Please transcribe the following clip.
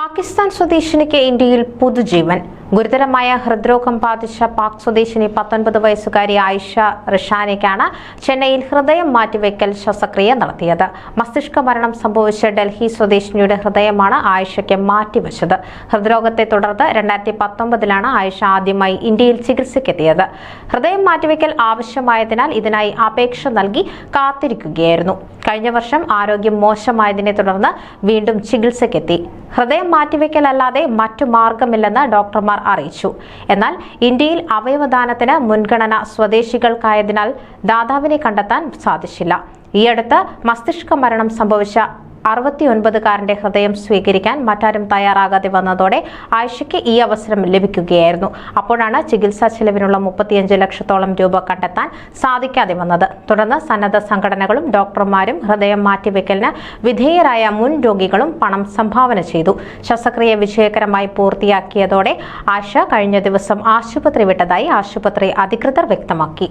പാകിസ്ഥാൻ സ്വദേശിനിക്ക് ഇന്ത്യയിൽ പുതുജീവൻ. ഗുരുതരമായ ഹൃദ്രോഗം ബാധിച്ച പാക് സ്വദേശിനി പത്തൊൻപത് വയസ്സുകാരി ആയിഷ റിഷാനയ്ക്കാണ് ചെന്നൈയിൽ ഹൃദയം മാറ്റിവെക്കൽ ശസ്ത്രക്രിയ നടത്തിയത്. മസ്തിഷ്ക മരണം സംഭവിച്ച ഡൽഹി സ്വദേശിനിയുടെ ഹൃദയമാണ് ആയിഷയ്ക്ക് മാറ്റിവെച്ചത്. ഹൃദ്രോഗത്തെ തുടർന്ന് രണ്ടായിരത്തി പത്തൊമ്പതിലാണ് ആയിഷ ആദ്യമായി ഇന്ത്യയിൽ ചികിത്സയ്ക്കെത്തിയത്. ഹൃദയം മാറ്റിവെക്കൽ ആവശ്യമായതിനാൽ ഇതിനായി അപേക്ഷ നൽകി കാത്തിരിക്കുകയായിരുന്നു. കഴിഞ്ഞ വർഷം ആരോഗ്യം മോശമായതിനെ തുടർന്ന് വീണ്ടും ചികിത്സയ്ക്കെത്തി. ഹൃദയം മാറ്റിവെക്കലല്ലാതെ മറ്റു മാർഗമില്ലെന്ന് ഡോക്ടർമാർ അറിയിച്ചു. എന്നാൽ ഇന്ത്യയിൽ അവയവദാനത്തിന് മുൻഗണന സ്വദേശികൾക്കായതിനാൽ ദാതാവിനെ കണ്ടെത്താൻ സാധിച്ചില്ല. ഈയടുത്ത് മസ്തിഷ്ക മരണം സംഭവിച്ച അറുപത്തിയൊൻപതുകാരന്റെ ഹൃദയം സ്വീകരിക്കാൻ മറ്റാരും തയ്യാറാകാതെ വന്നതോടെ ആയിഷയ്ക്ക് ഈ അവസരം ലഭിക്കുകയായിരുന്നു. അപ്പോഴാണ് ചികിത്സാ ചെലവിനുള്ള മുപ്പത്തിയഞ്ച് ലക്ഷത്തോളം രൂപ കണ്ടെത്താൻ സാധിക്കാതെ വന്നത്. തുടർന്ന് സന്നദ്ധ സംഘടനകളും ഡോക്ടർമാരും ഹൃദയം മാറ്റിവെക്കലിന് വിധേയരായ മുൻ രോഗികളും പണം സംഭാവന ചെയ്തു. ശസ്ത്രക്രിയ വിജയകരമായി പൂർത്തിയാക്കിയതോടെ ആയിഷ കഴിഞ്ഞ ദിവസം ആശുപത്രി വിട്ടതായി ആശുപത്രി അധികൃതർ വ്യക്തമാക്കി.